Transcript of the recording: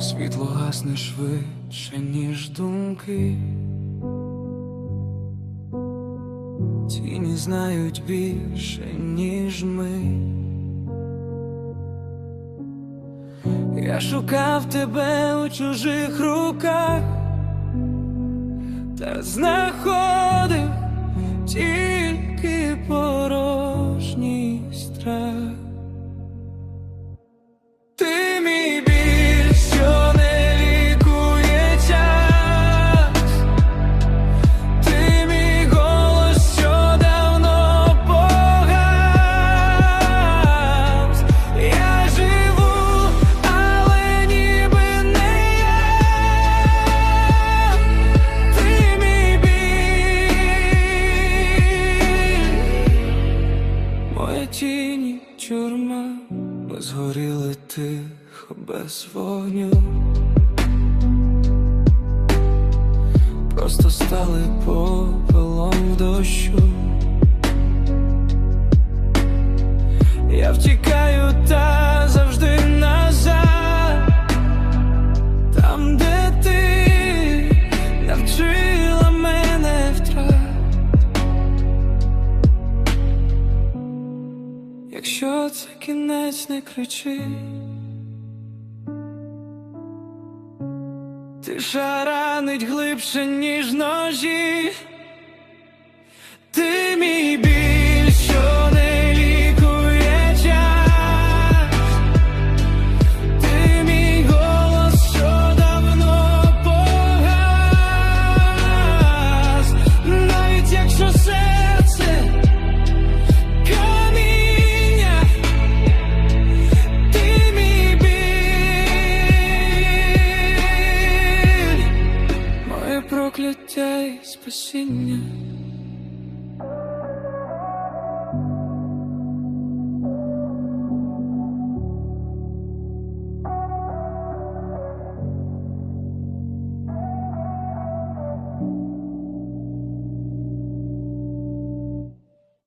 Світло гасне швидше, ніж думки. Тіні знають більше, ніж ми. Я шукав тебе у чужих руках, та знаходив Тіні тюрма, ми згоріли тихо без вогню. Просто стали попелом в дощу. Якщо це кінець не кричи, тиша ранить глибше, ніж ножі. Ти мій біль, і спасіння.